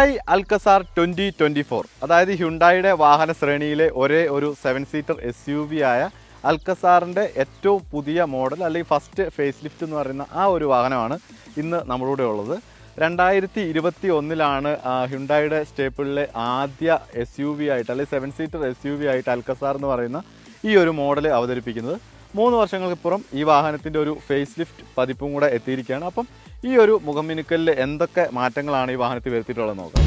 Hyundai Alcazar twenty twenty four അതായത് ഹ്യുണ്ടായിയുടെ വാഹന ശ്രേണിയിലെ ഒരേ ഒരു seven seater S U V ആയ അൽക്കസാറിന്റെ ഏറ്റവും പുതിയ മോഡൽ അല്ലെങ്കിൽ ഫസ്റ്റ് ഫേസ് ലിഫ്റ്റ് എന്ന് പറയുന്ന ആ ഒരു വാഹനമാണ് ഇന്ന് നമ്മളുടെ ഉള്ളത്. രണ്ടായിരത്തി ഇരുപത്തി ഒന്നിലാണ് ഹ്യുണ്ടായിയുടെ സ്റ്റേപ്പിളിലെ ആദ്യ എസ് യു വി ആയിട്ട് അല്ലെങ്കിൽ seven seater S U V ആയിട്ട് അൽക്കസാർ എന്ന് പറയുന്ന ഈ ഒരു മോഡൽ അവതരിപ്പിക്കുന്നത്. മൂന്ന് വർഷങ്ങൾക്കിപ്പുറം ഈ വാഹനത്തിന്റെ ഒരു ഫേസ് ലിഫ്റ്റ് പതിപ്പും കൂടെ എത്തിയിരിക്കുകയാണ്. അപ്പം ഈ ഒരു മുഖമിനുക്കലിൽ എന്തൊക്കെ മാറ്റങ്ങളാണ് ഈ വാഹനത്തിൽ വരുത്തിയിട്ടുള്ളത് നോക്കാം.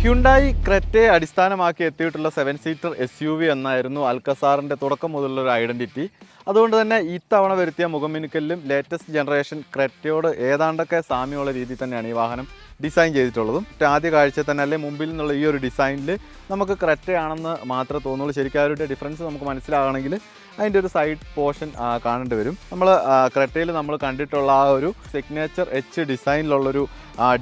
ഹ്യുണ്ടായി ക്രെറ്റയെ അടിസ്ഥാനമാക്കി എത്തിയിട്ടുള്ള seven seater S U V എന്നായിരുന്നു അൽക്കസാറിന്റെ തുടക്കം മുതലുള്ള ഒരു ഐഡന്റിറ്റി അതുകൊണ്ട് തന്നെ ഇത്തവണ വരുത്തിയ മുഖമിനുക്കലിലും ലേറ്റസ്റ്റ് ജനറേഷൻ ക്രെറ്റയോട് ഏതാണ്ടൊക്കെ സാമ്യമുള്ള രീതിയിൽ തന്നെയാണ് ഈ വാഹനം ഡിസൈൻ ചെയ്തിട്ടുള്ളതും ആദ്യ കാഴ്ച തന്നെ അല്ലെ മുമ്പിൽ നിന്നുള്ള ഈ ഒരു ഡിസൈനിൽ നമുക്ക് ക്രെറ്റയാണെന്ന് മാത്രമേ തോന്നുള്ളൂ. ശരിക്കും ആ ഒരു ഡിഫറൻസ് നമുക്ക് മനസ്സിലാകണമെങ്കിൽ അതിന്റെ ഒരു സൈഡ് പോർഷൻ കാണേണ്ടി വരും. നമ്മൾ ക്രെറ്റയിൽ നമ്മൾ കണ്ടിട്ടുള്ള ആ ഒരു സിഗ്നേച്ചർ എച്ച് ഡിസൈനിലുള്ളൊരു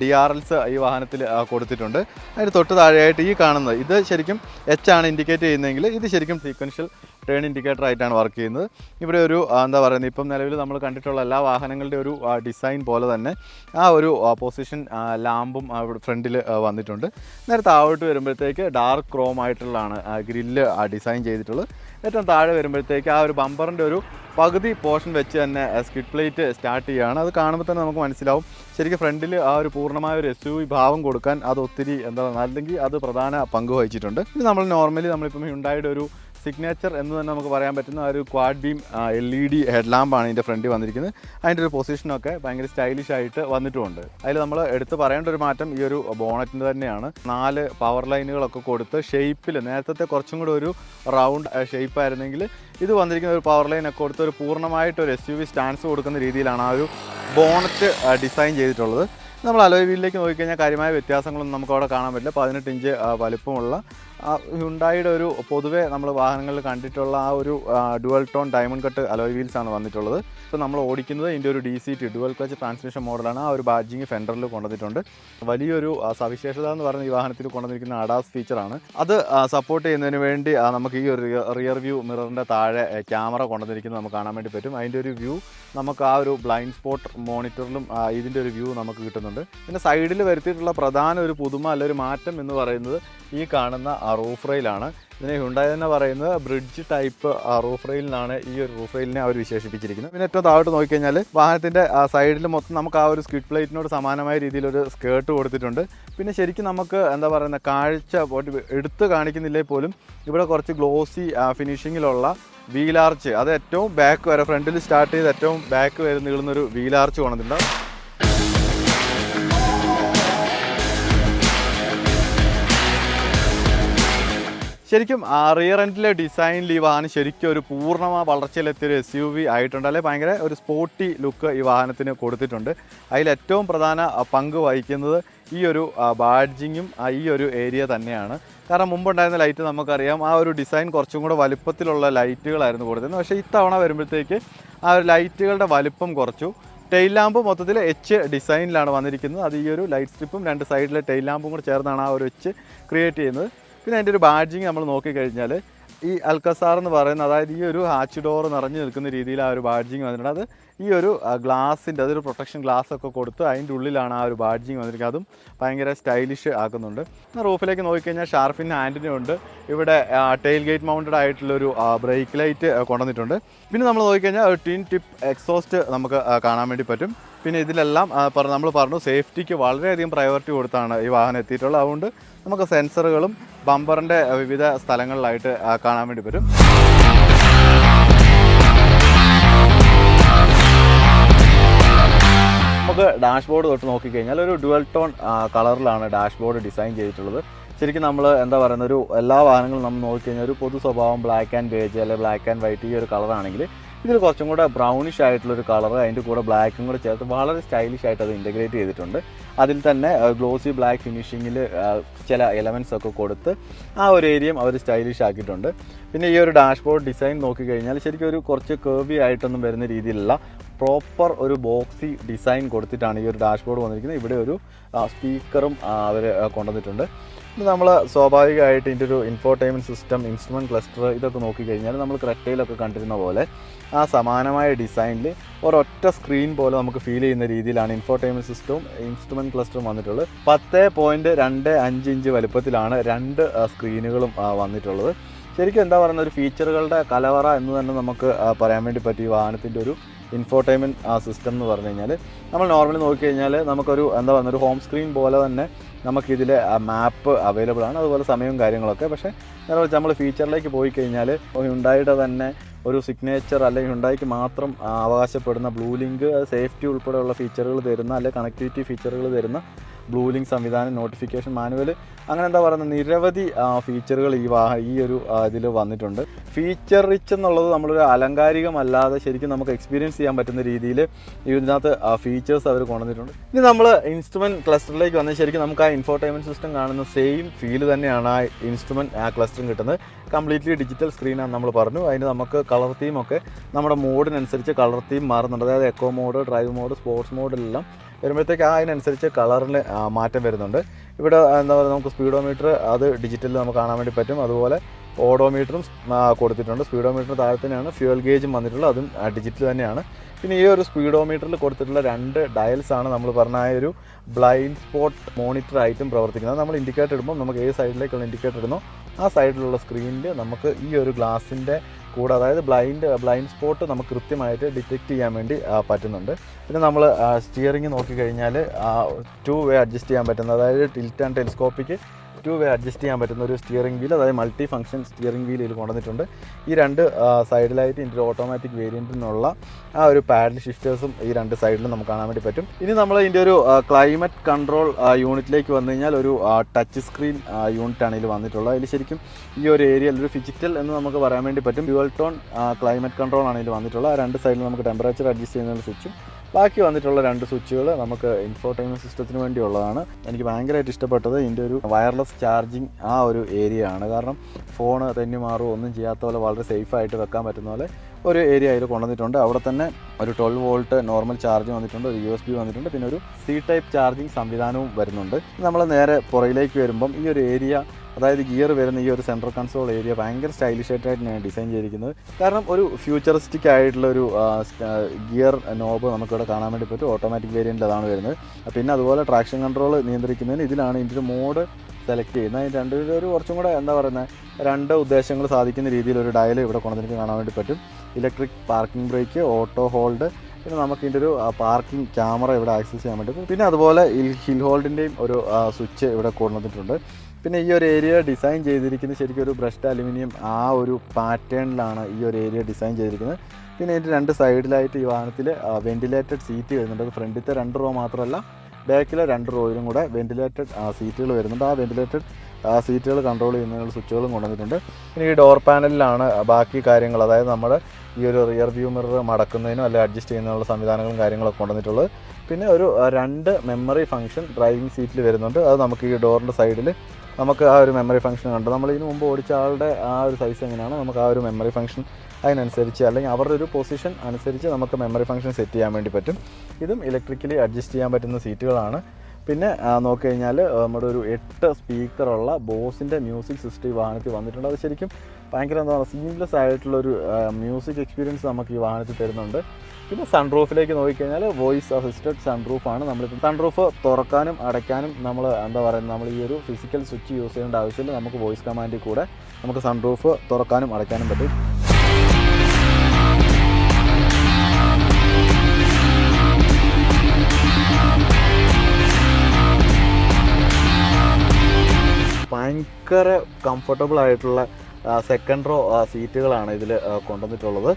ഡി ആർ എൽസ് ഈ വാഹനത്തിൽ കൊടുത്തിട്ടുണ്ട്. അതിന് തൊട്ട് താഴെയായിട്ട് ഈ കാണുന്നത് ഇത് ശരിക്കും എച്ച് ആണ് ഇൻഡിക്കേറ്റ് ചെയ്യുന്നതെങ്കിൽ ഇത് ശരിക്കും സീക്വൻഷ്യൽ ടേൺ ഇൻഡിക്കേറ്റർ ആയിട്ടാണ് വർക്ക് ചെയ്യുന്നത്. ഇവിടെ ഒരു എന്താ പറയുന്നത് ഇപ്പം നിലവിൽ നമ്മൾ കണ്ടിട്ടുള്ള എല്ലാ വാഹനങ്ങളുടെ ഒരു ഡിസൈൻ പോലെ തന്നെ ആ ഒരു പൊസിഷൻ ലാമ്പും ഫ്രണ്ടിൽ വന്നിട്ടുണ്ട്. നേരെ താഴോട്ട് വരുമ്പോഴത്തേക്ക് ഡാർക്ക് ക്രോം ആയിട്ടുള്ളതാണ് ഗ്രില്ല് ഡിസൈൻ ചെയ്തിട്ടുള്ളത്. ഏറ്റവും താഴെ വരുമ്പോഴത്തേക്ക് ആ ഒരു ബമ്പറിന്റെ ഒരു പകുതി പോർഷൻ വെച്ച് തന്നെ സ്കിഡ് പ്ലേറ്റ് സ്റ്റാർട്ട് ചെയ്യുകയാണ് അത് കാണുമ്പോൾ തന്നെ നമുക്ക് മനസ്സിലാവും. ശരിക്കും ഫ്രണ്ടിൽ ആ ഒരു പൂർണമായ ഒരു എസ് യു ഭാവം കൊടുക്കാൻ അത് ഒത്തിരി എന്താ അല്ലെങ്കിൽ അത് പ്രധാന പങ്ക് വഹിച്ചിട്ടുണ്ട്. ഇത് നമ്മൾ നോർമലി നമ്മളിപ്പം ഉണ്ടായിട്ടൊരു ഒരു സിഗ്നേച്ചർ എന്ന് തന്നെ നമുക്ക് പറയാൻ പറ്റുന്ന ഒരു quad beam L E D head ലാമ്പാണ് ഇതിന്റെ ഫ്രണ്ടിൽ വന്നിരിക്കുന്നത്. അതിന്റെ ഒരു പൊസിഷനൊക്കെ ഭയങ്കര സ്റ്റൈലിഷ് ആയിട്ട് വന്നിട്ടുമുണ്ട് അതിൽ നമ്മൾ എടുത്ത് പറയേണ്ട ഒരു മാറ്റം ഈ ഒരു ബോണറ്റിന്റെ തന്നെയാണ്. നാല് പവർ ലൈനുകളൊക്കെ കൊടുത്ത് ഷേപ്പിൽ നേരത്തെ കുറച്ചും കൂടി ഒരു റൗണ്ട് ഷേപ്പ് ആയിരുന്നെങ്കിൽ ഇത് വന്നിരിക്കുന്ന ഒരു പവർ ലൈനൊക്കെ കൊടുത്ത് ഒരു പൂർണമായിട്ട് ഒരു എസ് യു വി സ്റ്റാൻസ് കൊടുക്കുന്ന രീതിയിലാണ് ആ ഒരു ബോണറ്റ് ഡിസൈൻ ചെയ്തിട്ടുള്ളത്. നമ്മൾ അലോയ് വീലിലേക്ക് നോക്കിക്കഴിഞ്ഞാൽ കാര്യമായ വ്യത്യാസങ്ങളൊന്നും നമുക്ക് അവിടെ കാണാൻ പറ്റില്ല. പതിനെട്ട് ഇഞ്ച് വലിപ്പമുള്ള ആ ഹുണ്ടായിയുടെ ഒരു പൊതുവെ നമ്മൾ വാഹനങ്ങളിൽ കണ്ടിട്ടുള്ള ആ ഒരു dual tone diamond cut alloy wheels ആണ് വന്നിട്ടുള്ളത്. ഇപ്പോൾ നമ്മൾ ഓടിക്കുന്നത് ഇതിന്റെ ഒരു D C T dual clutch transmission മോഡലാണ് ആ ഒരു ബാഡ്ജിങ് ഫെൻഡറിൽ കൊണ്ടുവന്നിട്ടുണ്ട്. വലിയൊരു സവിശേഷത എന്ന് പറയുന്ന ഈ വാഹനത്തിൽ കൊണ്ടുവന്നിരിക്കുന്ന അഡാസ് ഫീച്ചറാണ് അത് സപ്പോർട്ട് ചെയ്യുന്നതിന് വേണ്ടി നമുക്ക് ഈ ഒരു റിയർ വ്യൂ മിററിന്റെ താഴെ ക്യാമറ കൊണ്ടുവന്നിരിക്കുന്നത് നമുക്ക് കാണാൻ വേണ്ടി പറ്റും. അതിന്റെ ഒരു വ്യൂ നമുക്ക് ആ ഒരു ബ്ലൈൻഡ് സ്പോട്ട് മോണിറ്ററിലും ഇതിന്റെ ഒരു വ്യൂ നമുക്ക് കിട്ടുന്നുണ്ട്. പിന്നെ സൈഡിൽ വരുത്തിയിട്ടുള്ള പ്രധാന ഒരു പുതുമ അല്ല ഒരു മാറ്റം എന്ന് പറയുന്നത് ഈ കാണുന്ന റൂഫ് റെയിലാണ്. ഇതിനെ ഹുണ്ടായി തന്നെ പറയുന്നത് ബ്രിഡ്ജ് ടൈപ്പ് റൂഫ് റെയിലിനാണ് ഈ ഒരു റൂഫ് റെയിലിനെ അവർ വിശേഷിപ്പിച്ചിരിക്കുന്നത്. പിന്നെ ഏറ്റവും താഴോട്ട് നോക്കിക്കഴിഞ്ഞാൽ വാഹനത്തിന്റെ സൈഡിൽ മൊത്തം നമുക്ക് ആ ഒരു സ്കിഡ് പ്ലേറ്റിനോട് സമാനമായ രീതിയിലൊരു സ്കേർട്ട് കൊടുത്തിട്ടുണ്ട്. പിന്നെ ശരിക്കും നമുക്ക് എന്താ പറയുന്ന കാഴ്ച എടുത്ത് കാണിക്കുന്നില്ലേ പോലും ഇവിടെ കുറച്ച് ഗ്ലോസി ഫിനിഷിങ്ങിലുള്ള വീലാർച്ച് അത് ഏറ്റവും ബാക്ക് വരെ ഫ്രണ്ടിൽ സ്റ്റാർട്ട് ചെയ്ത് ഏറ്റവും ബാക്ക് വരെ നീളുന്നൊരു വീലാർച്ച് കൊണ്ടിട്ടുണ്ട് ശരിക്കും റിയർ എൻഡിലെ ഡിസൈനിൽ ഈ വാഹനം ശരിക്കും ഒരു പൂർണമായ വളർച്ചയിലെത്തിയ ഒരു എസ് യു വി ആയിട്ടുണ്ട്. അല്ലെങ്കിൽ ഭയങ്കര ഒരു സ്പോർട്ടി ലുക്ക് ഈ വാഹനത്തിന് കൊടുത്തിട്ടുണ്ട്. അതിൽ ഏറ്റവും പ്രധാന പങ്ക് വഹിക്കുന്നത് ഈ ഒരു ബാഡ്ജിങ്ങും ഈ ഒരു ഏരിയ തന്നെയാണ്. കാരണം മുമ്പുണ്ടായിരുന്ന ലൈറ്റ് നമുക്കറിയാം ആ ഒരു ഡിസൈൻ കുറച്ചും കൂടെ വലിപ്പത്തിലുള്ള ലൈറ്റുകളായിരുന്നു കൊടുത്തിരുന്നത്. പക്ഷേ ഇത്തവണ വരുമ്പോഴത്തേക്ക് ആ ഒരു ലൈറ്റുകളുടെ വലിപ്പം കുറച്ചു. ടെയിൽ ലാമ്പ് മൊത്തത്തിൽ എച്ച് ഡിസൈനിലാണ് വന്നിരിക്കുന്നത്. അത് ഈ ഒരു ലൈറ്റ് സ്ട്രിപ്പും രണ്ട് സൈഡിലെ ടെയിൽ ലാമ്പും കൂടെ ചേർന്നാണ് ആ ഒരു എച്ച് ക്രിയേറ്റ് ചെയ്യുന്നത്. പിന്നെ അതിന്റെ ഒരു ബാഡ്ജിങ് നമ്മൾ നോക്കിക്കഴിഞ്ഞാൽ ഈ അൽക്കസാർ എന്ന് പറയുന്ന അതായത് ഈ ഒരു ഹാച്ച് ഡോർ നിറഞ്ഞു നിൽക്കുന്ന രീതിയിൽ ആ ഒരു ബാഡ്ജിങ് വന്നിട്ടുണ്ട്. അത് ഈ ഒരു ഗ്ലാസിന്റെ അതൊരു പ്രൊട്ടക്ഷൻ ഗ്ലാസ് ഒക്കെ കൊടുത്ത് അതിന്റെ ഉള്ളിലാണ് ആ ഒരു ബാഡ്ജിങ് വന്നിരിക്കുന്നത്. അതും ഭയങ്കര സ്റ്റൈലിഷ് ആക്കുന്നുണ്ട്. എന്നാൽ റൂഫിലേക്ക് നോക്കിക്കഴിഞ്ഞാൽ ഷാർഫിൻ ആന്റിനും ഉണ്ട്. ഇവിടെ ടെയിൽ ഗേറ്റ് മൗണ്ടഡ് ആയിട്ടുള്ളൊരു ബ്രേക്ക് ലൈറ്റ് കൊണ്ടുവന്നിട്ടുണ്ട്. പിന്നെ നമ്മൾ നോക്കിക്കഴിഞ്ഞാൽ ഒരു ടിൻ ടിപ്പ് എക്സോസ്റ്റ് നമുക്ക് കാണാൻ വേണ്ടി പറ്റും. പിന്നെ ഇതിലെല്ലാം നമ്മൾ പറഞ്ഞു സേഫ്റ്റിക്ക് വളരെയധികം പ്രയോറിറ്റി കൊടുത്താണ് ഈ വാഹനം എത്തിയിട്ടുള്ളത്. അതുകൊണ്ട് നമുക്ക് സെൻസറുകളും ബമ്പറിന്റെ വിവിധ സ്ഥലങ്ങളിലായിട്ട് കാണാൻ വേണ്ടി വരും നമുക്ക് ഡാഷ്ബോർഡ് തൊട്ട് നോക്കിക്കഴിഞ്ഞാൽ ഒരു ഡുവൽ ടോൺ കളറിലാണ് ഡാഷ്ബോർഡ് ഡിസൈൻ ചെയ്തിട്ടുള്ളത്. ശരിക്കും നമ്മൾ എന്താ പറയുന്ന ഒരു എല്ലാ വാഹനങ്ങളും നമ്മൾ നോക്കിക്കഴിഞ്ഞാൽ ഒരു പൊതു സ്വഭാവം ബ്ലാക്ക് ആൻഡ് ബേജ് അല്ലെങ്കിൽ ബ്ലാക്ക് ആൻഡ് വൈറ്റ് ഈ ഒരു കളറാണെങ്കിൽ ഇതിൽ കുറച്ചും കൂടെ ബ്രൗണിഷ് ആയിട്ടുള്ളൊരു കളർ അതിന്റെ കൂടെ ബ്ലാക്കും കൂടെ ചേർത്ത് വളരെ സ്റ്റൈലിഷ് ആയിട്ട് അത് ഇന്റഗ്രേറ്റ് ചെയ്തിട്ടുണ്ട്. അതിൽ തന്നെ ഗ്ലോസി ബ്ലാക്ക് ഫിനിഷിങ്ങിൽ ചില എലമെൻസ് ഒക്കെ കൊടുത്ത് ആ ഒരു ഏരിയയും അവർ സ്റ്റൈലിഷ് ആക്കിയിട്ടുണ്ട്. പിന്നെ ഈ ഒരു ഡാഷ്ബോർഡ് ഡിസൈൻ നോക്കിക്കഴിഞ്ഞാൽ ശരിക്കും ഒരു കുറച്ച് കേർവി ആയിട്ടൊന്നും വരുന്ന രീതിയിലുള്ള പ്രോപ്പർ ഒരു ബോക്സി ഡിസൈൻ കൊടുത്തിട്ടാണ് ഈ ഒരു ഡാഷ്ബോർഡ് വന്നിരിക്കുന്നത്. ഇവിടെ ഒരു സ്പീക്കറും അവർ കൊണ്ടുവന്നിട്ടുണ്ട്. നമ്മൾ സ്വാഭാവികമായിട്ട് ഇതിന്റെ ഒരു ഇൻഫോർടൈൻമെന്റ് സിസ്റ്റം ഇൻസ്ട്രുമെന്റ് ക്ലസ്റ്റർ ഇതൊക്കെ നോക്കിക്കഴിഞ്ഞാൽ നമ്മൾ ക്രെറ്റയിലൊക്കെ കണ്ടിരുന്ന പോലെ ആ സമാനമായ ഡിസൈനിൽ ഒരൊറ്റ സ്ക്രീൻ പോലെ നമുക്ക് ഫീൽ ചെയ്യുന്ന രീതിയിലാണ് ഇൻഫോർടൈൻമെന്റ് സിസ്റ്റവും ഇൻസ്ട്രുമെന്റ് ക്ലസ്റ്ററും വന്നിട്ടുള്ളത്. പത്ത് പോയിന്റ് രണ്ട് അഞ്ച് ഇഞ്ച് വലുപ്പത്തിലാണ് രണ്ട് സ്ക്രീനുകളും വന്നിട്ടുള്ളത്. ശരിക്കും എന്താ പറയുന്ന ഒരു ഫീച്ചറുകളുടെ കലവറ എന്ന് തന്നെ നമുക്ക് പറയാൻ വേണ്ടി പറ്റും വാഹനത്തിന്റെ ഒരു ഇൻഫോർടൈൻമെന്റ് സിസ്റ്റം എന്ന് പറഞ്ഞു കഴിഞ്ഞാൽ നമ്മൾ നോർമലി നോക്കിക്കഴിഞ്ഞാൽ നമുക്കൊരു എന്താ പറയുക ഒരു ഹോം സ്ക്രീൻ പോലെ തന്നെ നമുക്കിതിൽ മാപ്പ് അവൈലബിൾ ആണ്. അതുപോലെ സമയവും കാര്യങ്ങളൊക്കെ. പക്ഷേ നേരെ നമ്മൾ ഫീച്ചറിലേക്ക് പോയി കഴിഞ്ഞാൽ ഉണ്ടായിട്ട് തന്നെ ഒരു സിഗ്നേച്ചർ അല്ലെങ്കിൽ ഉണ്ടായിക്ക് മാത്രം അവകാശപ്പെടുന്ന ബ്ലൂ ലിങ്ക് സേഫ്റ്റി ഉൾപ്പെടെയുള്ള ഫീച്ചറുകൾ തരുന്ന അല്ലെങ്കിൽ കണക്ടിവിറ്റി ഫീച്ചറുകൾ തരുന്ന ബ്ലൂ ലിങ്ക് സംവിധാനം നോട്ടിഫിക്കേഷൻ മാനുവൽ അങ്ങനെ എന്താ പറയുക നിരവധി ഫീച്ചറുകൾ ഈ വാഹ ഈ ഒരു ഇതിൽ വന്നിട്ടുണ്ട്. ഫീച്ചർ റിച്ച് എന്നുള്ളത് നമ്മളൊരു അലങ്കാരികമല്ലാതെ ശരിക്കും നമുക്ക് എക്സ്പീരിയൻസ് ചെയ്യാൻ പറ്റുന്ന രീതിയിൽ ഇതിനകത്ത് ഫീച്ചേഴ്സ് അവർ കൊണ്ടുവന്നിട്ടുണ്ട്. ഇനി നമ്മൾ ഇൻസ്ട്രുമെന്റ് ക്ലസ്റ്ററിലേക്ക് വന്നാൽ ശരിക്കും നമുക്ക് ആ ഇൻഫോർടൈൻമെന്റ് സിസ്റ്റം കാണുന്ന സെയിം ഫീൽ തന്നെയാണ് ആ ഇൻസ്ട്രുമെന്റ് ആ ക്ലസ്റ്ററും കിട്ടുന്നത്. കംപ്ലീറ്റ്ലി ഡിജിറ്റൽ സ്ക്രീനാണ് നമ്മൾ പറഞ്ഞു. അതിന് നമുക്ക് കളർ തീമൊക്കെ നമ്മുടെ മോഡിനനുസരിച്ച് കളർ തീം മാറുന്നുണ്ട്. അതായത് eco mode drive mode sports മോഡിലെല്ലാം വരുമ്പോഴത്തേക്ക് അതിനനുസരിച്ച് കളറിൽ മാറ്റം വരുന്നുണ്ട്. ഇവിടെ എന്താ പറയുക നമുക്ക് സ്പീഡോമീറ്റർ അത് ഡിജിറ്റലിൽ നമുക്ക് കാണാൻ വേണ്ടി പറ്റും. അതുപോലെ ഓഡോമീറ്ററും കൊടുത്തിട്ടുണ്ട്. സ്പീഡോമീറ്ററിന് താഴെ തന്നെയാണ് ഫ്യൂൽ ഗേജും വന്നിട്ടുള്ളത്. അതും ഡിജിറ്റൽ തന്നെയാണ്. പിന്നെ ഈ ഒരു സ്പീഡോമീറ്ററിൽ കൊടുത്തിട്ടുള്ള രണ്ട് ഡയൽസ് ആണ് നമ്മൾ പറഞ്ഞ ഒരു ബ്ലൈൻഡ് സ്പോട്ട് മോണിറ്റർ ആയിട്ടും പ്രവർത്തിക്കുന്നത്. നമ്മൾ ഇൻഡിക്കേറ്റർ ഇടുമ്പോൾ നമുക്ക് ഏത് സൈഡിലേക്കുള്ള ഇൻഡിക്കേറ്റർ ഇടുന്നോ ആ സൈഡിലുള്ള സ്ക്രീനിൽ നമുക്ക് ഈ ഒരു ഗ്ലാസിന്റെ കൂടെ അതായത് ബ്ലൈൻഡ് ബ്ലൈൻഡ് സ്പോട്ട് നമുക്ക് കൃത്യമായിട്ട് ഡിറ്റക്റ്റ് ചെയ്യാൻ വേണ്ടി പറ്റുന്നുണ്ട്. പിന്നെ നമ്മൾ സ്റ്റിയറിംഗ് നോക്കിക്കഴിഞ്ഞാൽ ടു വേ അഡ്ജസ്റ്റ് ചെയ്യാൻ പറ്റുന്ന അതായത് tilt and telescopic two way adjust ചെയ്യാൻ പറ്റുന്ന ഒരു സ്റ്റിയറിംഗ് വീൽ അതായത് മൾട്ടി ഫംഗ്ഷൻ സ്റ്റിയറിംഗ് വീൽ ഇതിൽ കൊണ്ടുവന്നിട്ടുണ്ട്. ഈ രണ്ട് സൈഡിലായിട്ട് ഇതിന്റെ ഓട്ടോമാറ്റിക് വേരിയന്റിനുള്ള ആ ഒരു പാഡിൽ ഷിഫ്റ്റേഴ്സും ഈ രണ്ട് സൈഡിലും നമുക്ക് കാണാൻ വേണ്ടി പറ്റും. ഇനി നമ്മൾ ഇതിന്റെ ഒരു ക്ലൈമറ്റ് കൺട്രോൾ യൂണിറ്റിലേക്ക് വന്നു കഴിഞ്ഞാൽ ഒരു ടച്ച് സ്ക്രീൻ യൂണിറ്റ് ഇതിൽ വന്നിട്ടുള്ളത്. അതിൽ ശരിക്കും ഈ ഒരു ഏരിയയിൽ ഒരു ഫിജിറ്റൽ എന്ന് നമുക്ക് പറയാൻ വേണ്ടി പറ്റും. ഡ്യുവൽ ടോൺ ക്ലൈമറ്റ് കൺട്രോൾ ആണ് ഇതിൽ വന്നിട്ടുള്ളത്. ആ രണ്ട് സൈഡിൽ നമുക്ക് ടെമ്പറേച്ചർ അഡ്ജസ്റ്റ് ചെയ്യുന്ന സ്വിച്ചും ബാക്കി വന്നിട്ടുള്ള രണ്ട് സ്വിച്ചുകൾ നമുക്ക് ഇൻഫോർടൈൻമെന്റ് സിസ്റ്റത്തിന് വേണ്ടിയുള്ളതാണ്. എനിക്ക് ഭയങ്കരമായിട്ട് ഇഷ്ടപ്പെട്ടത് ഇതിന്റെ ഒരു വയർലെസ് ചാർജിങ് ആ ഒരു ഏരിയ ആണ്. കാരണം ഫോൺ തെന്നി മാറുമോ ഒന്നും ചെയ്യാത്ത പോലെ വളരെ സേഫ് ആയിട്ട് വെക്കാൻ പറ്റുന്ന പോലെ ഒരു ഏരിയ അതിൽ കൊണ്ടുവന്നിട്ടുണ്ട്. അവിടെ തന്നെ ഒരു ട്വൽവ് വോൾട്ട് നോർമൽ ചാർജ് വന്നിട്ടുണ്ട് ഒരു യു എസ് ബി വന്നിട്ടുണ്ട് പിന്നെ ഒരു സി ടൈപ്പ് ചാർജിങ് സംവിധാനവും വരുന്നുണ്ട്. നമ്മൾ നേരെ പുറയിലേക്ക് വരുമ്പം ഈ ഒരു ഏരിയ അതായത് ഗിയർ വരുന്ന ഈ ഒരു സെൻട്രൽ കൺസോൾ ഏരിയ ഭയങ്കര സ്റ്റൈലിഷ് ആയിട്ടാണ് ഡിസൈൻ ചെയ്തിരിക്കുന്നത്. കാരണം ഒരു ഫ്യൂച്ചറിസ്റ്റിക് ആയിട്ടുള്ള ഒരു ഗിയർ നോബ് നമുക്കിവിടെ കാണാൻ വേണ്ടി പറ്റും. ഓട്ടോമാറ്റിക് വേരിയന്റ് അതാണ് വരുന്നത്. പിന്നെ അതുപോലെ ട്രാക്ഷൻ കൺട്രോൾ നിയന്ത്രിക്കുന്നതിന് ഇതിലാണ് ഇതിന്റെ മോഡ് സെലക്ട് ചെയ്യുന്നത്. അതിന് രണ്ടുപേരും ഒരു കുറച്ചും കൂടെ എന്താ പറയുന്നത് രണ്ട് ഉദ്ദേശങ്ങൾ സാധിക്കുന്ന രീതിയിൽ ഒരു ഡയൽ ഇവിടെ കൊണ്ടുവന്നിട്ട് കാണാൻ വേണ്ടി പറ്റും. Electric parking brake auto hold പിന്നെ നമുക്ക് ഇതിന്റെ ഒരു പാർക്കിംഗ് ക്യാമറ ഇവിടെ ആക്സസ് ചെയ്യാൻ പറ്റും. പിന്നെ അതുപോലെ ഹിൽ ഹോൾഡിന്റെയും ഒരു സ്വിച്ച് ഇവിടെ കൊണ്ടുവന്നിട്ടുണ്ട്. പിന്നെ ഈ ഒരു ഏരിയ ഡിസൈൻ ചെയ്തിരിക്കുന്നത് ശരിക്കും ഒരു ബ്രഷ്ഡ് അലുമിനിയം ആ ഒരു പാറ്റേണിലാണ് ഈ ഒരു ഏരിയ ഡിസൈൻ ചെയ്തിരിക്കുന്നത്. പിന്നെ ഇതിന്റെ രണ്ട് സൈഡിലായിട്ട് ഈ വാഹനത്തിൽ വെന്റിലേറ്റഡ് സീറ്റ് വരുന്നുണ്ട്. അത് ഫ്രണ്ടിലത്തെ രണ്ട് റോ മാത്രമല്ല ബാക്കിലെ രണ്ട് റോയിലും കൂടെ വെന്റിലേറ്റഡ് സീറ്റുകൾ വരുന്നുണ്ട്. ആ വെന്റിലേറ്റഡ് സീറ്റുകൾ കൺട്രോൾ ചെയ്യുന്നതിനുള്ള സ്വിച്ചുകളും കൊണ്ടുവന്നിട്ടുണ്ട്. പിന്നെ ഈ ഡോർ പാനലിലാണ് ബാക്കി കാര്യങ്ങൾ. അതായത് നമ്മുടെ ഈ ഒരു റിയർ വ്യൂ മിറർ മടക്കുന്നതിനും അല്ലെങ്കിൽ അഡ്ജസ്റ്റ് ചെയ്യുന്നതിനുള്ള സംവിധാനങ്ങളും കാര്യങ്ങളൊക്കെ കൊണ്ടുവന്നിട്ടുള്ളത്. പിന്നെ ഒരു രണ്ട് മെമ്മറി ഫംഗ്ഷൻ ഡ്രൈവിംഗ് സീറ്റിൽ വരുന്നുണ്ട്. അത് നമുക്ക് ഈ ഡോറിന്റെ സൈഡിൽ നമുക്ക് ആ ഒരു മെമ്മറി ഫംഗ്ഷൻ ഉണ്ട് നമ്മൾ ഇതിന് മുമ്പ് ഓടിച്ച ആളുടെ ആ ഒരു സൈസ് എങ്ങനെയാണ് നമുക്ക് ആ ഒരു മെമ്മറി ഫംഗ്ഷൻ അതിനനുസരിച്ച് അല്ലെങ്കിൽ അവരുടെ ഒരു പൊസിഷൻ അനുസരിച്ച് നമുക്ക് മെമ്മറി ഫംഗ്ഷൻ സെറ്റ് ചെയ്യാൻ വേണ്ടി പറ്റും. ഇതും ഇലക്ട്രിക്കലി അഡ്ജസ്റ്റ് ചെയ്യാൻ പറ്റുന്ന സീറ്റുകളാണ് പിന്നെ നോക്കി നോക്കിക്കഴിഞ്ഞാൽ നമ്മുടെ ഒരു എട്ട് സ്പീക്കറുള്ള ബോസിന്റെ മ്യൂസിക് സിസ്റ്റം ഈ വാഹനത്തിൽ വന്നിട്ടുണ്ട്. അത് ശരിക്കും ഭയങ്കര എന്താ പറയുക സീംലെസ് ആയിട്ടുള്ളൊരു മ്യൂസിക് എക്സ്പീരിയൻസ് നമുക്ക് ഈ വാഹനത്തിൽ തരുന്നുണ്ട്. പിന്നെ സൺറൂഫിലേക്ക് നോക്കിക്കഴിഞ്ഞാൽ വോയിസ് അസിസ്റ്റഡ് സൺറൂഫാണ് നമ്മളിപ്പോൾ സൺറൂഫ് തുറക്കാനും അടയ്ക്കാനും നമ്മൾ എന്താ പറയുക നമ്മൾ ഈ ഒരു ഫിസിക്കൽ സ്വിച്ച് യൂസ് ചെയ്യേണ്ട ആവശ്യമില്ല. നമുക്ക് വോയിസ് കമാൻഡിൽ കൂടെ നമുക്ക് സൺറൂഫ് തുറക്കാനും അടയ്ക്കാനും പറ്റും. ഭയങ്കര കംഫർട്ടബിൾ ആയിട്ടുള്ള സെക്കൻഡ് റോ സീറ്റുകളാണ് ഇതിൽ കൊണ്ടുവന്നിട്ടുള്ളത്.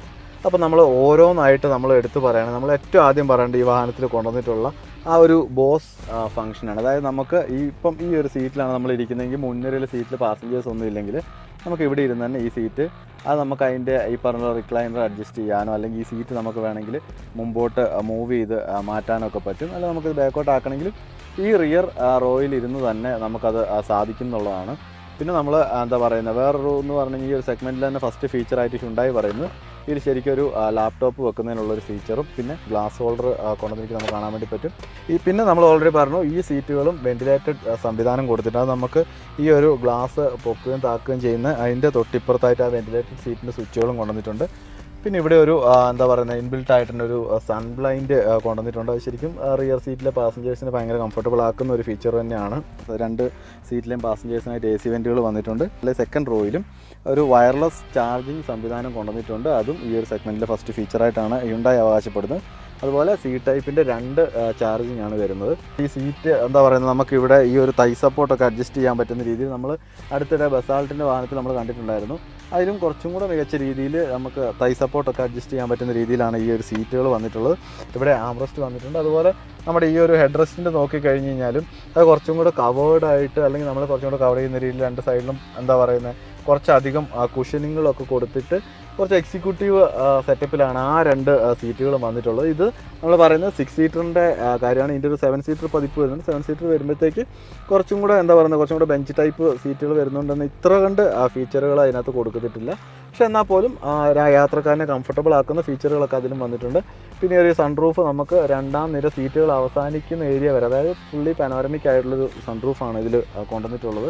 അപ്പോൾ നമ്മൾ ഓരോന്നായിട്ട് നമ്മൾ എടുത്തു പറയണം. നമ്മൾ ഏറ്റവും ആദ്യം പറയേണ്ടത് ഈ വാഹനത്തിൽ കൊണ്ടുവന്നിട്ടുള്ള ആ ഒരു ബോസ് ഫംഗ്ഷനാണ്. അതായത് നമുക്ക് ഈ ഇപ്പം ഈ ഒരു സീറ്റിലാണ് നമ്മൾ ഇരിക്കുന്നതെങ്കിൽ മുൻനിരയിലെ സീറ്റിൽ പാസഞ്ചേഴ്സ് ഒന്നും ഇല്ലെങ്കിൽ നമുക്ക് ഇവിടെ ഇരുന്ന് തന്നെ ഈ സീറ്റ് അത് നമുക്ക് അതിന്റെ ഈ പറഞ്ഞ റിക്ലൈനർ അഡ്ജസ്റ്റ് ചെയ്യാനോ അല്ലെങ്കിൽ ഈ സീറ്റ് നമുക്ക് വേണമെങ്കിൽ മുമ്പോട്ട് മൂവ് ചെയ്ത് മാറ്റാനോ ഒക്കെ പറ്റും. അല്ലെങ്കിൽ നമുക്കിത് ബാക്കോട്ട് ആക്കണമെങ്കിൽ ഈ റിയർ റോയിൽ ഇരുന്ന് തന്നെ നമുക്കത് സാധിക്കും എന്നുള്ളതാണ്. പിന്നെ നമ്മൾ എന്താ പറയുന്നത് വേറൊരു എന്ന് പറഞ്ഞാൽ ഈ ഒരു സെഗ്മെന്റിൽ തന്നെ ഫസ്റ്റ് ഫീച്ചറായിട്ട് ഉണ്ടായി പറയുന്നത് ഇതിൽ ശരിക്കും ഒരു ലാപ്ടോപ്പ് വെക്കുന്നതിനുള്ള ഒരു ഫീച്ചറും പിന്നെ ഗ്ലാസ് ഹോൾഡർ കൊണ്ടുവന്നിരിക്കുന്നത് നമുക്ക് കാണാൻ വേണ്ടി പറ്റും. ഈ പിന്നെ നമ്മൾ ഓൾറെഡി പറഞ്ഞു ഈ സീറ്റുകളും വെന്റിലേറ്റഡ് സംവിധാനം കൊടുത്തിട്ട് അത് നമുക്ക് ഈ ഒരു ഗ്ലാസ് പൊക്കുകയും താക്കുകയും ചെയ്യുന്ന അതിന്റെ തൊട്ടിപ്പുറത്തായിട്ട് ആ വെന്റിലേറ്റഡ് സീറ്റിന്റെ സ്വിച്ചുകളും കൊണ്ടുവന്നിട്ടുണ്ട്. പിന്നെ ഇവിടെ ഒരു എന്താ പറയുന്നത് ഇൻബിൽട്ട് ആയിട്ടുള്ള ഒരു സൺ ബ്ലൈൻഡ് കൊണ്ടുവന്നിട്ടുണ്ട്. അത് ശരിക്കും റിയർ സീറ്റിലെ പാസഞ്ചേഴ്സിനെ ഭയങ്കര കംഫർട്ടബിൾ ആക്കുന്ന ഒരു ഫീച്ചർ തന്നെയാണ്. രണ്ട് സീറ്റിലെയും പാസഞ്ചേഴ്സിനായിട്ട് എ സി വെന്റുകൾ വന്നിട്ടുണ്ട്. അല്ലെങ്കിൽ സെക്കൻഡ് റോയിലും ഒരു വയർലെസ് ചാർജിങ് സംവിധാനം കൊണ്ടുവന്നിട്ടുണ്ട്. അതും ഈ ഒരു സെഗ്മെന്റിലെ ഫസ്റ്റ് ഫീച്ചറായിട്ടാണ് ഉണ്ടായി അവകാശപ്പെടുന്നത്. അതുപോലെ സി ടൈപ്പിന്റെ രണ്ട് ചാർജിങ് ആണ് വരുന്നത്. ഈ സീറ്റ് എന്താ പറയുന്നത് നമുക്ക് ഇവിടെ ഈ ഒരു തൈ സപ്പോർട്ടൊക്കെ അഡ്ജസ്റ്റ് ചെയ്യാൻ പറ്റുന്ന രീതിയിൽ നമ്മൾ അടുത്തിടെ ബസാൾട്ടിന്റെ വാഹനത്തിൽ നമ്മൾ കണ്ടിട്ടുണ്ടായിരുന്നു. അതിലും കുറച്ചും കൂടെ മികച്ച രീതിയിൽ നമുക്ക് തൈ സപ്പോർട്ടൊക്കെ അഡ്ജസ്റ്റ് ചെയ്യാൻ പറ്റുന്ന രീതിയിലാണ് ഈ ഒരു സീറ്റുകൾ വന്നിട്ടുള്ളത്. ഇവിടെ ആംറസ്റ്റ് വന്നിട്ടുണ്ട്. അതുപോലെ നമ്മുടെ ഈ ഒരു ഹെഡ് റെസ്റ്റിന്റെ നോക്കി കഴിഞ്ഞ് കഴിഞ്ഞാലും അത് കുറച്ചും കൂടെ കവേർഡ് ആയിട്ട് അല്ലെങ്കിൽ നമ്മൾ കുറച്ചും കൂടെ കവർ ചെയ്യുന്ന രീതിയിൽ രണ്ട് സൈഡിലും എന്താ പറയുന്നത് കുറച്ചധികം കുഷനിങ്ങളൊക്കെ കൊടുത്തിട്ട് കുറച്ച് എക്സിക്യൂട്ടീവ് സെറ്റപ്പിലാണ് ആ രണ്ട് സീറ്റുകൾ വന്നിട്ടുള്ളത്. ഇത് നമ്മൾ പറയുന്നത് സിക്സ് സീറ്ററിന്റെ കാര്യമാണ്. ഇതിന്റെ ഒരു സെവൻ സീറ്റർ പതിപ്പ് വരുന്നുണ്ട്. സെവൻ സീറ്റർ വരുമ്പോഴത്തേക്ക് കുറച്ചും കൂടെ എന്താ പറയുന്നത്? കുറച്ചും കൂടെ ബെഞ്ച് ടൈപ്പ് സീറ്റുകൾ വരുന്നുണ്ടെന്ന് ഇത്ര കണ്ട് ഫീച്ചറുകൾ അതിനകത്ത് കൊടുക്കത്തിട്ടില്ല പക്ഷെ എന്നാൽ പോലും യാത്രക്കാരനെ കംഫർട്ടബിൾ ആക്കുന്ന ഫീച്ചറുകളൊക്കെ അതിലും വന്നിട്ടുണ്ട്. പിന്നെ ഒരു സൺറൂഫ് നമുക്ക് രണ്ടാം നിര സീറ്റുകൾ അവസാനിക്കുന്ന ഏരിയ വരെ അതായത് ഫുള്ളി പാനോരമിക് ആയിട്ടുള്ളൊരു സൺറൂഫാണ് ഇതിൽ കൊണ്ടുവന്നിട്ടുള്ളത്.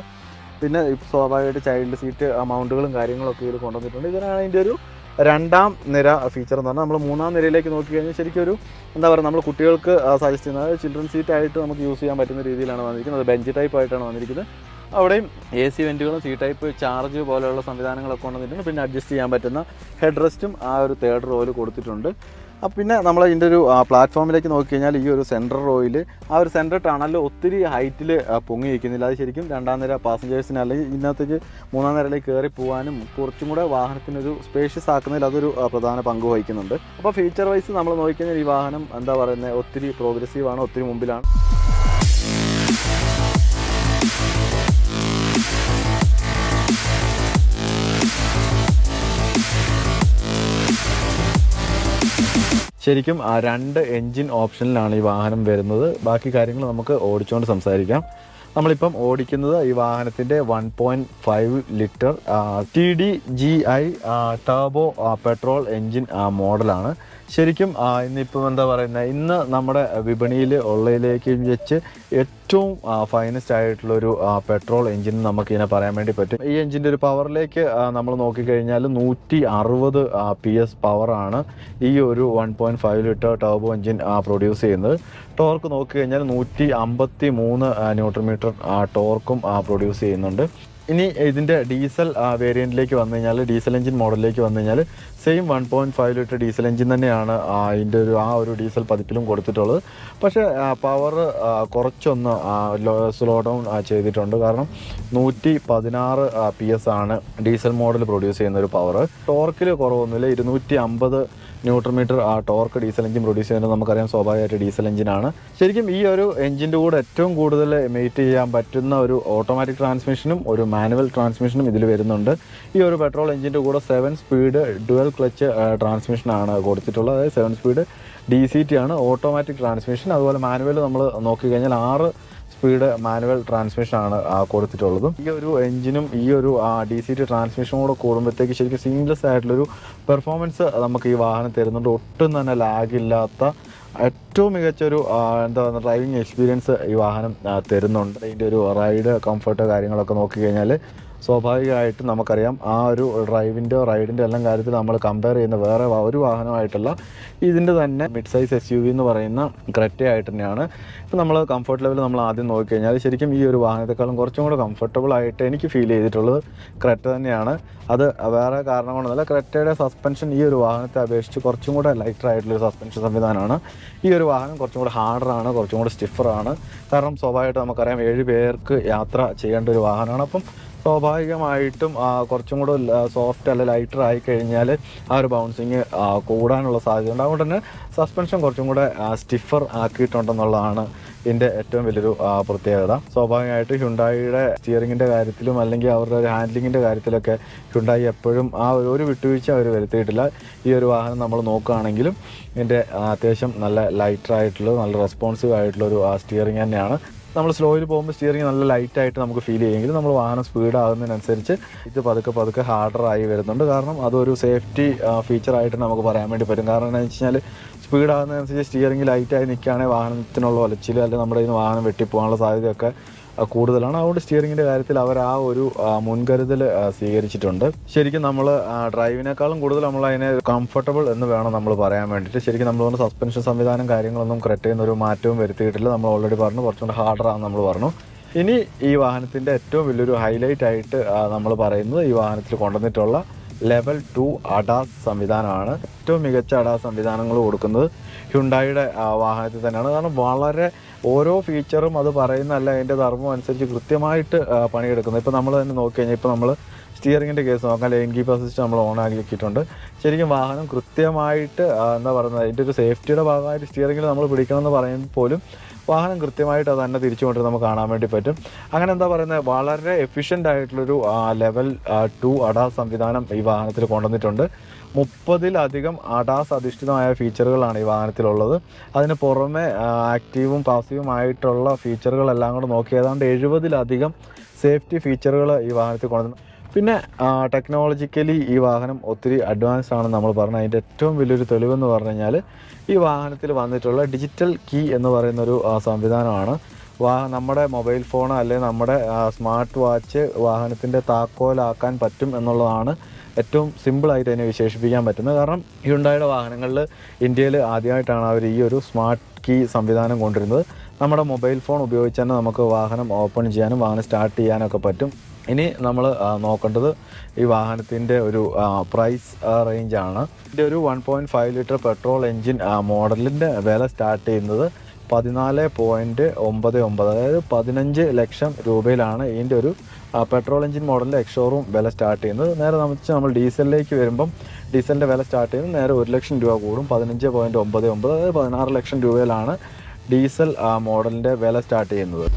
പിന്നെ സ്വാഭാവികമായിട്ട് ചൈൽഡ് സീറ്റ് അമൗണ്ടുകളും കാര്യങ്ങളൊക്കെ ഇതിൽ കൊണ്ടുവന്നിട്ടുണ്ട്. ഇതിനാണ് അതിന്റെ ഒരു രണ്ടാം നിര ഫീച്ചർ എന്ന് പറഞ്ഞാൽ നമ്മൾ മൂന്നാം നിരയിലേക്ക് നോക്കി കഴിഞ്ഞാൽ ശരിക്കും ഒരു എന്താ പറയുക നമ്മൾ കുട്ടികൾക്ക് സജസ്റ്റ് ചെയ്യുന്നത് അതായത് ചിൽഡ്രൻ സീറ്റ് ആയിട്ട് നമുക്ക് യൂസ് ചെയ്യാൻ പറ്റുന്ന രീതിയിലാണ് വന്നിരിക്കുന്നത്. ബെഞ്ച് ടൈപ്പ് ആയിട്ടാണ് വന്നിരിക്കുന്നത്. അവിടെയും എ സി വെന്റുകളും സി ടൈപ്പ് ചാർജ് പോലെയുള്ള സംവിധാനങ്ങളൊക്കെ കൊണ്ടുവന്നിട്ടുണ്ട്. പിന്നെ അഡ്ജസ്റ്റ് ചെയ്യാൻ പറ്റുന്ന ഹെഡ് റെസ്റ്റും ആ ഒരു തേർഡ് റോയിൽ കൊടുത്തിട്ടുണ്ട്. പിന്നെ നമ്മൾ ഇതിന്റെ ഒരു പ്ലാറ്റ്ഫോമിലേക്ക് നോക്കിക്കഴിഞ്ഞാൽ ഈ ഒരു സെൻട്രൽ റോയിൽ ആ ഒരു സെൻട്രൽ ടണലിൽ ഒത്തിരി ഹൈറ്റിൽ പൊങ്ങി നിൽക്കുന്നില്ല. അത് ശരിക്കും രണ്ടാം നിര പാസഞ്ചേഴ്സിന് അല്ലെങ്കിൽ ഇതിനകത്തേക്ക് മൂന്നാം നിരയിലേക്ക് കയറി പോകാനും കുറച്ചും കൂടെ വാഹനത്തിനൊരു സ്പേഷ്യസ് ആക്കുന്നതിൽ അതൊരു പ്രധാന പങ്ക് വഹിക്കുന്നുണ്ട്. അപ്പോൾ ഫീച്ചർ വൈസ് നമ്മൾ നോക്കിക്കഴിഞ്ഞാൽ ഈ വാഹനം എന്താ പറയുന്നത് ഒത്തിരി പ്രോഗ്രസീവ് ആണ് ഒത്തിരി മുമ്പിലാണ്. ശരിക്കും ആ രണ്ട് എൻജിൻ ഓപ്ഷനിലാണ് ഈ വാഹനം വരുന്നത്. ബാക്കി കാര്യങ്ങൾ നമുക്ക് ഓടിച്ചുകൊണ്ട് സംസാരിക്കാം. നമ്മളിപ്പം ഓടിക്കുന്നത് ഈ വാഹനത്തിന്റെ one point five litre T D G I turbo petrol engine മോഡലാണ്. ശരിക്കും ഇന്നിപ്പം എന്താ പറയുന്നത് ഇന്ന് നമ്മുടെ വിപണിയിൽ ഉള്ളതിലേക്ക് വെച്ച് ഏറ്റവും ഫൈനസ്റ്റ് ആയിട്ടുള്ളൊരു പെട്രോൾ എഞ്ചിൻ നമുക്ക് ഇതിനെ പറയാൻ വേണ്ടി പറ്റും. ഈ എഞ്ചിന്റെ ഒരു പവറിലേക്ക് നമ്മൾ നോക്കിക്കഴിഞ്ഞാൽ നൂറ്റി അറുപത് പി എസ് പവറാണ് ഈ ഒരു one point five litre turbo engine produce ചെയ്യുന്നത്. ടോർക്ക് നോക്കിക്കഴിഞ്ഞാൽ നൂറ്റി അമ്പത്തി മൂന്ന് ന്യൂട്രൺ മീറ്റർ ടോർക്കും പ്രൊഡ്യൂസ് ചെയ്യുന്നുണ്ട്. ഇനി ഇതിന്റെ ഡീസൽ വേരിയന്റിലേക്ക് വന്നു കഴിഞ്ഞാൽ ഡീസൽ എഞ്ചിൻ മോഡലിലേക്ക് വന്നു കഴിഞ്ഞാൽ same one point five litre diesel engine തന്നെയാണ് അതിന്റെ ഒരു ആ ഒരു ഡീസൽ പതിപ്പിലും കൊടുത്തിട്ടുള്ളത്. പക്ഷേ പവർ കുറച്ചൊന്ന് സ്ലോ ഡൗൺ ചെയ്തിട്ടുണ്ട്. കാരണം നൂറ്റി പതിനാറ് പി എസ് ആണ് ഡീസൽ മോഡൽ പ്രൊഡ്യൂസ് ചെയ്യുന്ന ഒരു പവർ ടോർക്കിൽ കുറവൊന്നുമില്ല. ഇരുന്നൂറ്റി അമ്പത് ന്യൂട്രൺ മീറ്റർ ആ ടോർക്ക് ഡീസൽ എഞ്ചിൻ പ്രൊഡ്യൂസ് ചെയ്യുന്നത് നമുക്കറിയാം സ്വാഭാവികമായിട്ട് ഡീസൽ എഞ്ചിനാണ് ശരിക്കും ഈ ഒരു എഞ്ചിന്റെ കൂടെ ഏറ്റവും കൂടുതൽ മെയ്റ്റ് ചെയ്യാൻ പറ്റുന്ന ഒരു ഓട്ടോമാറ്റിക് ട്രാൻസ്മിഷനും ഒരു മാനുവൽ ട്രാൻസ്മിഷനും ഇതിൽ വരുന്നുണ്ട്. ഈ ഒരു പെട്രോൾ എഞ്ചിന്റെ കൂടെ സെവൻ സ്പീഡ് ഡുവൽ ക്ലച്ച് ട്രാൻസ്മിഷനാണ് കൊടുത്തിട്ടുള്ളത്. അതായത് seven speed D C T ആണ് ഓട്ടോമാറ്റിക് ട്രാൻസ്മിഷൻ അതുപോലെ മാനുവൽ നമ്മൾ നോക്കിക്കഴിഞ്ഞാൽ ആറ് സ്പീഡ് മാനുവൽ ട്രാൻസ്മിഷനാണ് കൊടുത്തിട്ടുള്ളത്. ഈ ഒരു എഞ്ചിനും ഈ ഒരു ഡി സി ടി ട്രാൻസ്മിഷനും കൂടെ കൂടുമ്പോഴത്തേക്ക് ശരിക്കും സീംലെസ് ആയിട്ടുള്ളൊരു പെർഫോമൻസ് നമുക്ക് ഈ വാഹനം തരുന്നുണ്ട്. ഒട്ടും തന്നെ ലാഗില്ലാത്ത ഏറ്റവും മികച്ചൊരു എന്താ പറയുക ഡ്രൈവിംഗ് എക്സ്പീരിയൻസ് ഈ വാഹനം തരുന്നുണ്ട്. ഇതിന്റെ ഒരു റൈഡ് കംഫർട്ട് കാര്യങ്ങളൊക്കെ നോക്കിക്കഴിഞ്ഞാൽ സ്വാഭാവികമായിട്ടും നമുക്കറിയാം ആ ഒരു ഡ്രൈവിന്റെ റൈഡിന്റെ എല്ലാം കാര്യത്തിൽ നമ്മൾ കമ്പയർ ചെയ്യുന്ന വേറെ ഒരു വാഹനമായിട്ടുള്ള ഇതിന്റെ തന്നെ mid size S U V എന്ന് പറയുന്ന ക്രെറ്റയായിട്ട് തന്നെയാണ്. ഇപ്പോൾ നമ്മൾ കംഫർട്ട് ലെവൽ നമ്മൾ ആദ്യം നോക്കിക്കഴിഞ്ഞാൽ ശരിക്കും ഈ ഒരു വാഹനത്തെക്കാളും കുറച്ചും കൂടെ കംഫർട്ടബിൾ ആയിട്ട് എനിക്ക് ഫീൽ ചെയ്തിട്ടുള്ളത് ക്രെറ്റ തന്നെയാണ്. അത് വേറെ കാരണം കൊണ്ടല്ല ക്രെറ്റയുടെ സസ്പെൻഷൻ ഈ ഒരു വാഹനത്തെ അപേക്ഷിച്ച് കുറച്ചും കൂടെ ലൈറ്റർ ആയിട്ടുള്ള സസ്പെൻഷൻ സംവിധാനമാണ്. ഈ ഒരു വാഹനം കുറച്ചും കൂടെ ഹാർഡറാണ് കുറച്ചും കൂടെ സ്റ്റിഫറാണ് കാരണം സ്വാഭാവികമായിട്ട് നമുക്കറിയാം ഏഴ് പേർക്ക് യാത്ര ചെയ്യേണ്ട ഒരു വാഹനമാണ്. അപ്പം സ്വാഭാവികമായിട്ടും കുറച്ചും കൂടെ സോഫ്റ്റ് അല്ല ലൈറ്റർ ആയി കഴിഞ്ഞാൽ ആ ഒരു ബൗൺസിങ് കൂടാനുള്ള സാധ്യതയുണ്ട്. അതുകൊണ്ട് തന്നെ സസ്പെൻഷൻ കുറച്ചും കൂടെ സ്റ്റിഫർ ആക്കിയിട്ടുണ്ടെന്നുള്ളതാണ് ഇതിന്റെ ഏറ്റവും വലിയൊരു പ്രത്യേകത. സ്വാഭാവികമായിട്ട് ഹ്യുണ്ടായിയുടെ സ്റ്റിയറിങ്ങിന്റെ കാര്യത്തിലും അല്ലെങ്കിൽ അവരുടെ ഒരു ഹാൻഡ്ലിങ്ങിന്റെ കാര്യത്തിലൊക്കെ ഹ്യുണ്ടായി എപ്പോഴും ആ ഒരു ഒരു വിട്ടുവീഴ്ച അവർ വരുത്തിയിട്ടില്ല. ഈ ഒരു വാഹനം നമ്മൾ നോക്കുകയാണെങ്കിലും ഇതിന്റെ അത്യാവശ്യം നല്ല ലൈറ്റർ ആയിട്ടുള്ള നല്ല റെസ്പോൺസീവ് ആയിട്ടുള്ള ഒരു സ്റ്റിയറിങ് തന്നെയാണ്. നമ്മൾ സ്ലോയിൽ പോകുമ്പോൾ സ്റ്റിയറിംഗ് നല്ല ലൈറ്റായിട്ട് നമുക്ക് ഫീൽ ചെയ്യുമെങ്കിലും നമ്മൾ വാഹനം സ്പീഡ് ആകുന്നതിനനുസരിച്ച് ഇത് പതുക്കെ പതുക്കെ ഹാർഡർ ആയി വരുന്നുണ്ട്. കാരണം അതൊരു സേഫ്റ്റി ഫീച്ചറായിട്ട് നമുക്ക് പറയാൻ വേണ്ടി പറ്റും. കാരണം എന്താണെന്ന് വെച്ച് കഴിഞ്ഞാൽ സ്പീഡ് ആകുന്നതനുസരിച്ച് സ്റ്റിയറിംഗ് ലൈറ്റായി നിൽക്കുകയാണെങ്കിൽ വാഹനത്തിനുള്ള ഒലച്ചിൽ അല്ലെങ്കിൽ നമ്മുടെ കയ്യിൽ വാഹനം വെട്ടിപ്പോകാനുള്ള സാധ്യതയൊക്കെ കൂടുതലാണ്. അതുകൊണ്ട് സ്റ്റിയറിങ്ങിന്റെ കാര്യത്തിൽ അവർ ആ ഒരു മുൻകരുതൽ സ്വീകരിച്ചിട്ടുണ്ട്. ശരിക്കും നമ്മൾ ഡ്രൈവിനേക്കാളും കൂടുതൽ നമ്മൾ അതിനെ കംഫർട്ടബിൾ എന്ന് വേണം നമ്മൾ പറയാൻ വേണ്ടിയിട്ട്. ശരിക്കും നമ്മൾ സസ്പെൻഷൻ സംവിധാനം കാര്യങ്ങളൊന്നും കറക്റ്റ് ചെയ്യുന്ന ഒരു മാറ്റവും വരുത്തിയിട്ടില്ല. നമ്മൾ ഓൾറെഡി പറഞ്ഞു കുറച്ചുകൂടെ ഹാർഡറാണെന്ന് നമ്മൾ പറഞ്ഞു. ഇനി ഈ വാഹനത്തിന്റെ ഏറ്റവും വലിയൊരു ഹൈലൈറ്റ് ആയിട്ട് നമ്മൾ പറയുന്നത് ഈ വാഹനത്തിൽ കൊണ്ടുവന്നിട്ടുള്ള ലെവൽ ടു അഡാസ് സംവിധാനമാണ്. ഏറ്റവും മികച്ച അഡാസ് സംവിധാനങ്ങൾ കൊടുക്കുന്നത് ഹ്യുണ്ടായിയുടെ വാഹനത്തിൽ തന്നെയാണ്. കാരണം വളരെ ഓരോ ഫീച്ചറും അത് പറയുന്നതല്ല അതിന്റെ ധർമ്മം അനുസരിച്ച് കൃത്യമായിട്ട് പണിയെടുക്കുന്നത്. ഇപ്പോൾ നമ്മൾ തന്നെ നോക്കി കഴിഞ്ഞാൽ ഇപ്പോൾ നമ്മൾ സ്റ്റിയറിങ്ങിന്റെ കേസ് നോക്കാം. ലൈൻ കീപ്പ് അസിസ്റ്റ് നമ്മൾ ഓൺ ആക്കിയിട്ടുണ്ട്. ശരിക്കും വാഹനം കൃത്യമായിട്ട് എന്താ പറയുന്നത് അതിന്റെ ഒരു സേഫ്റ്റിയുടെ ഭാഗമായിട്ട് സ്റ്റിയറിങ്ങിൽ നമ്മൾ പിടിക്കണമെന്ന് പറയുമ്പോൾ പോലും വാഹനം കൃത്യമായിട്ട് അത് തന്നെ തിരിച്ചു നമുക്ക് കാണാൻ വേണ്ടി പറ്റും. അങ്ങനെ എന്താ പറയുന്നത്? വളരെ എഫിഷ്യന്റ് ആയിട്ടുള്ളൊരു ലെവൽ ടു അഡാസ് സംവിധാനം ഈ വാഹനത്തിൽ കൊണ്ടുവന്നിട്ടുണ്ട്. മുപ്പതിലധികം അഡാസ് അധിഷ്ഠിതമായ ഫീച്ചറുകളാണ് ഈ വാഹനത്തിലുള്ളത്. അതിന് പുറമെ ആക്റ്റീവും പാസീവും ആയിട്ടുള്ള ഫീച്ചറുകളെല്ലാം കൂടെ നോക്കി ഏതാണ്ട് എഴുപതിലധികം സേഫ്റ്റി ഫീച്ചറുകൾ ഈ വാഹനത്തിൽ കൊണ്ടുവന്നു. പിന്നെ ടെക്നോളജിക്കലി ഈ വാഹനം ഒത്തിരി അഡ്വാൻസ് ആണെന്ന് നമ്മൾ പറഞ്ഞു. അതിന്റെ ഏറ്റവും വലിയൊരു തെളിവെന്ന് പറഞ്ഞു കഴിഞ്ഞാൽ ഈ വാഹനത്തിൽ വന്നിട്ടുള്ള ഡിജിറ്റൽ കീ എന്ന് പറയുന്നൊരു സംവിധാനമാണ്. വാ നമ്മുടെ മൊബൈൽ ഫോൺ അല്ലെങ്കിൽ നമ്മുടെ സ്മാർട്ട് വാച്ച് വാഹനത്തിന്റെ താക്കോലാക്കാൻ പറ്റും എന്നുള്ളതാണ് ഏറ്റവും സിമ്പിളായിട്ട് അതിനെ വിശേഷിപ്പിക്കാൻ പറ്റുന്നത്. കാരണം ഹ്യുണ്ടായുടെ വാഹനങ്ങളിൽ ഇന്ത്യയിൽ ആദ്യമായിട്ടാണ് അവർ ഈ ഒരു സ്മാർട്ട് കീ സംവിധാനം കൊണ്ടുവരുന്നത് നമ്മുടെ മൊബൈൽ ഫോൺ ഉപയോഗിച്ച് തന്നെ നമുക്ക് വാഹനം ഓപ്പൺ ചെയ്യാനും വാഹനം സ്റ്റാർട്ട് ചെയ്യാനൊക്കെ പറ്റും. ഇനി നമ്മൾ നോക്കേണ്ടത് ഈ വാഹനത്തിന്റെ ഒരു പ്രൈസ് റേഞ്ചാണ് ഇതിന്റെ ഒരു one point five litre petrol engine മോഡലിന്റെ വില സ്റ്റാർട്ട് ചെയ്യുന്നത് പതിനാല് പോയിന്റ് ഒമ്പത് ഒമ്പത് അതായത് പതിനഞ്ച് ലക്ഷം രൂപയിലാണ് ഇതിന്റെ ഒരു പെട്രോൾ എഞ്ചിൻ മോഡലിന്റെ എക്സോറും വില സ്റ്റാർട്ട് ചെയ്യുന്നത്. നേരെ നമുക്ക് നമ്മൾ ഡീസലിലേക്ക് വരുമ്പം ഡീസലിന്റെ വില സ്റ്റാർട്ട് ചെയ്യുന്നത് നേരെ ഒരു ലക്ഷം രൂപ കൂടും. പതിനഞ്ച് പോയിന്റ് ഒമ്പത് ഒമ്പത് അതായത് പതിനാറ് ലക്ഷം രൂപയിലാണ് ഡീസൽ മോഡലിന്റെ വില സ്റ്റാർട്ട് ചെയ്യുന്നത്.